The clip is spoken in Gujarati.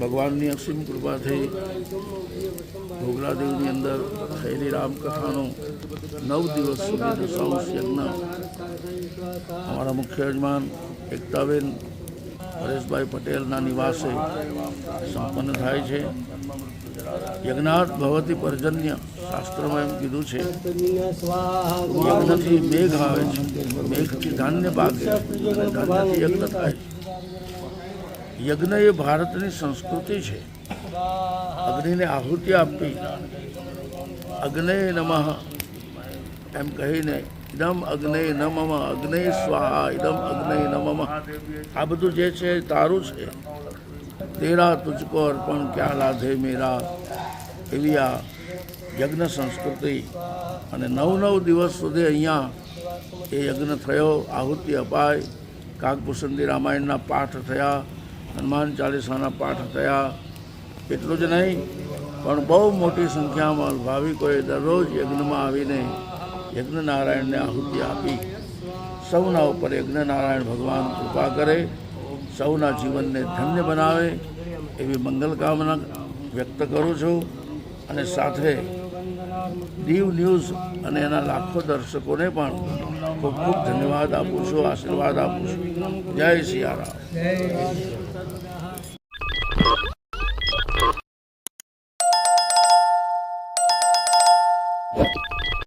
ભગવાનની અસીમ કૃપાથી ભોગલાદેવની અંદર થયેલી રામકથાનો નવ દિવસ સુધી સાઉસ યજ્ઞ. અમારા મુખ્ય યજમાન એકતાબેન હરેશભાઈ પટેલના નિવાસે સંપન્ન થાય છે. યજ્ઞાર્થ ભવતી પર્જન્ય શાસ્ત્રમાં એમ કીધું છે, યજ્ઞથી મેઘ આવે છે. મેઘથી ધાન્ય પાકે અને ધાન્યથી યજ્ઞ થાય છે. યજ્ઞ એ ભારતની સંસ્કૃતિ છે. અગ્નિને આહુતિ આપવી. અગ્નય નમઃ. એમ કહીને ઇદમ અગ્નય નમઃ અગ્નય સ્વાહા, ઇદમ અગ્નય નમઃ. આ બધું જે છે તારું છે. તેરા તુજકો અર્પણ, ક્યાં લાધે મેરા? એવી આ યજ્ઞ સંસ્કૃતિ. અને નવ નવ દિવસ સુધી અહીંયા એ યજ્ઞ થયો, આહુતિ અપાય. કાગભૂષણદી રામાયણના પાઠ થયા. હનુમાન ચાલીસાના પાઠ થયા. એટલું જ નહીં, પણ બહુ મોટી સંખ્યામાં ભાવિકોએ દરરોજ યજ્ઞમાં આવીને યજ્ઞ નારાયણને આહુતિ આપી. સૌના ઉપર યજ્ઞ નારાયણ ભગવાન કૃપા કરે, સૌના જીવનને ધન્ય બનાવે. એવી મંગલ કામના વ્યક્ત કરું છું અને સાથે દીવ ન્યૂઝ અને એના લાખો દર્શકોને પણ ખૂબ ખૂબ ધન્યવાદ આપું છું, આશીર્વાદ આપું છું. જય સિયારામ.